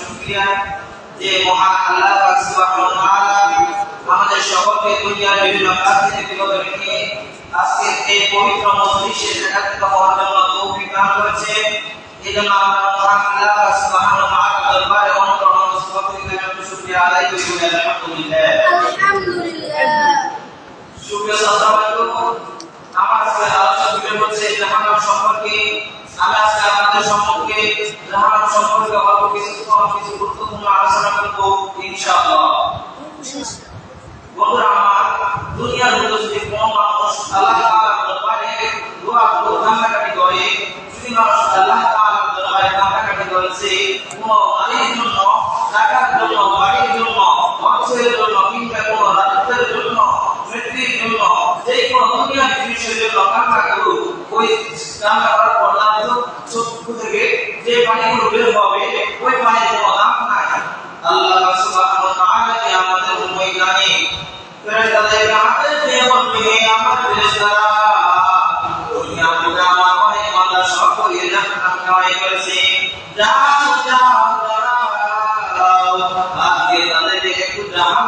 শুকরিয়া যে মহান আল্লাহ পাক সুবহানাহু ওয়া তাআলা আমাদের সকলকে দুনিয়ার বিভিন্ন কাজ থেকে বিরত রেখে আজকে এই পবিত্র মজলিসে একাত্রিত হওয়ার জন্য তৌফিক দান করেছে। এই আমরা মহান আল্লাহ পাক সুবহানাহু ওয়া তাআলা দরবারে অনন্ত অনন্ত শুকরিয়া। শুকরিয়া আদায় করি আলহামদুলিল্লাহ আলহামদুলিল্লাহ। সুপ্রিয় শ্রোতাবৃন্দ, আমার আজকে আলোচনা হচ্ছে জাহান্নাম সম্পর্কে। আমি আজকে আপনাদের সম্পর্কে জাহান্নাম সম্পর্কে অল্প কিছু কিছু গুরুত্বপূর্ণ আলোচনা করব, ইনশাআল্লাহ। বন্ধুরা আমার দুনিয়ার মধ্যে যদি কোনো মানুষ আল্লাহ তাআলার দরবারে দোয়া করে, কান্নাকাটি করে, যদি মানুষ আল্লাহ তাআলার দরবারে কান্নাকাটি করেছে কোনো নারীর জন্য, টাকার জন্য, বাড়ির জন্য অর্থের জন্য, কিংবা কোনো রাজত্বের জন্য মৃত্যুর জন্য, যে কোনো দুনিয়ার জিনিসের জন্য কান্না করুক, ওই কান্না হবে ওই পানির কোনো দাম নাই। আল্লাহ সুবহানাহু ওয়া তাআলা কি আমাদের উম্মত জানে ফেরেশতাদেরকে আদেশ দিয়ে বলবে আমার ফেরেশতারা দুনিয়া থেকে আমার অনেক বান্দা সকলে জাহান্নাম কামাই করেছে। যাও যাও যাও। আজকে তাদেরকে একটু জাহান্নামকে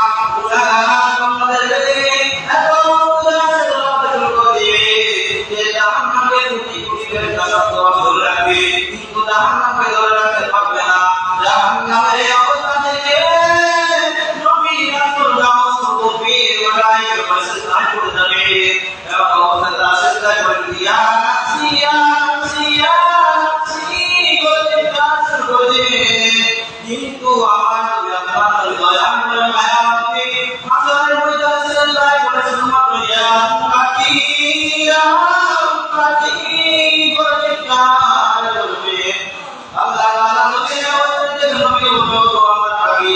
অবস্থা রাসূল তাই করে দিয়া সিয়া সিয়া সি করে কাজ করে কিন্তু আমার আপনার দয়াময় মায়াবতী হাজারের মধ্যে আল্লাহ বলেছেন মাত্র ইয়া কাকিয়া কাকি করে কাজ করবে আল্লাহ তাআলা নবী আমাদের নবী বলতো আমার কাকি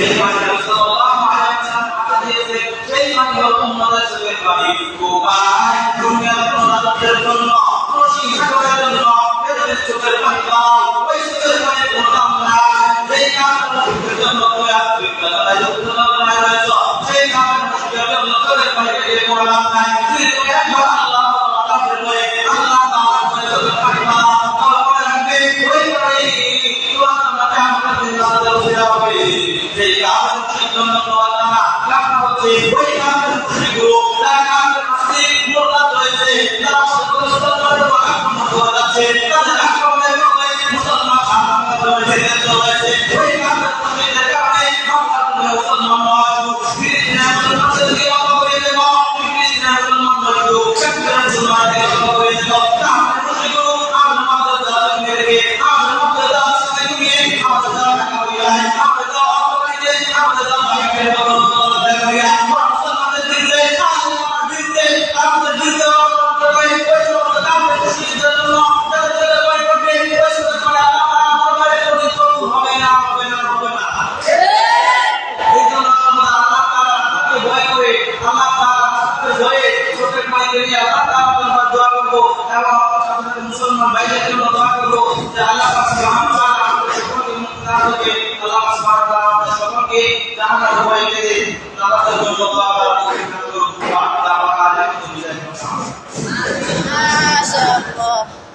সেই পানি সাল্লাল্লাহু আলাইহি ওয়াসাল্লাম দিয়েছে সেই পানি হলো উম্মতের চোখের পানি উপায় দুনিয়ার কোন রাজ্যের জন্য কোন শিক্ষকের জন্য এদের চোখের পানি দাও ওই চোখের পানি দাম নাই সেই কারণে চোখের জন্য আজকে বেলায় যুক্ত না রয়েছ সেই কারণে চোখের জন্য চোখের পানি দিয়ে কোনো লাভ নাই তুই একবার subhanahu wa ta'ala lakna wa 他们的婚姻